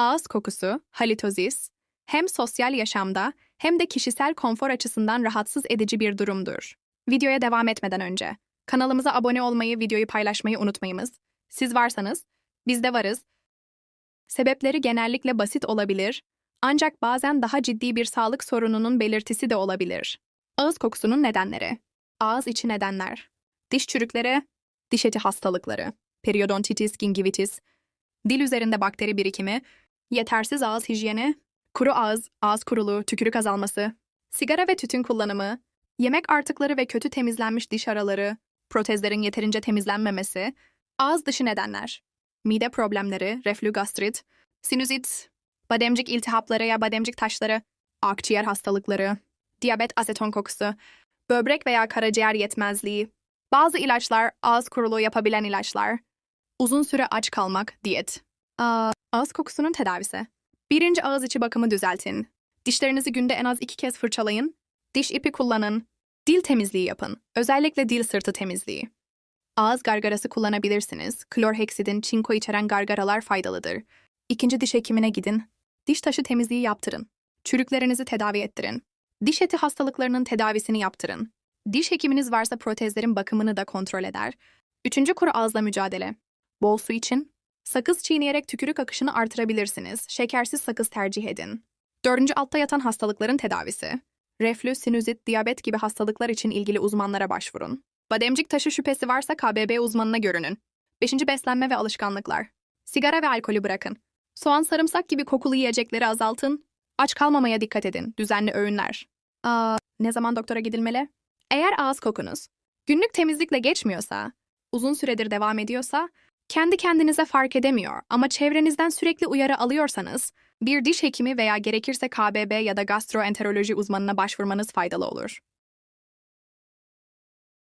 Ağız kokusu, halitozis, hem sosyal yaşamda hem de kişisel konfor açısından rahatsız edici bir durumdur. Videoya devam etmeden önce kanalımıza abone olmayı, videoyu paylaşmayı unutmayınız. Siz varsanız biz de varız. Sebepleri genellikle basit olabilir ancak bazen daha ciddi bir sağlık sorununun belirtisi de olabilir. Ağız kokusunun nedenleri. Ağız içi nedenler. Diş çürükleri, diş eti hastalıkları, periodontitis, gingivitis, dil üzerinde bakteri birikimi, yetersiz ağız hijyeni, kuru ağız, ağız kuruluğu, tükürük azalması, sigara ve tütün kullanımı, yemek artıkları ve kötü temizlenmiş diş araları, protezlerin yeterince temizlenmemesi, ağız dışı nedenler, mide problemleri, reflü gastrit, sinüzit, bademcik iltihapları ya bademcik taşları, akciğer hastalıkları, diyabet aseton kokusu, böbrek veya karaciğer yetmezliği, bazı ilaçlar ağız kuruluğu yapabilen ilaçlar, uzun süre aç kalmak, diyet. Aa, ağız kokusunun tedavisi. Birinci ağız içi bakımı düzeltin. Dişlerinizi günde en az iki kez fırçalayın. Diş ipi kullanın. Dil temizliği yapın. Özellikle dil sırtı temizliği. Ağız gargarası kullanabilirsiniz. Klorheksidin, çinko içeren gargaralar faydalıdır. İkinci diş hekimine gidin. Diş taşı temizliği yaptırın. Çürüklerinizi tedavi ettirin. Diş eti hastalıklarının tedavisini yaptırın. Diş hekiminiz varsa protezlerin bakımını da kontrol eder. Üçüncü kuru ağızla mücadele. Bol su için. Sakız çiğneyerek tükürük akışını artırabilirsiniz. Şekersiz sakız tercih edin. Dördüncü altta yatan hastalıkların tedavisi. Reflü, sinüzit, diyabet gibi hastalıklar için ilgili uzmanlara başvurun. Bademcik taşı şüphesi varsa KBB uzmanına görünün. Beşinci beslenme ve alışkanlıklar. Sigara ve alkolü bırakın. Soğan, sarımsak gibi kokulu yiyecekleri azaltın. Aç kalmamaya dikkat edin. Düzenli öğünler. Aa, ne zaman doktora gidilmeli? Eğer ağız kokunuz günlük temizlikle geçmiyorsa, uzun süredir devam ediyorsa, kendi kendinize fark edemiyor ama çevrenizden sürekli uyarı alıyorsanız, bir diş hekimi veya gerekirse KBB ya da gastroenteroloji uzmanına başvurmanız faydalı olur.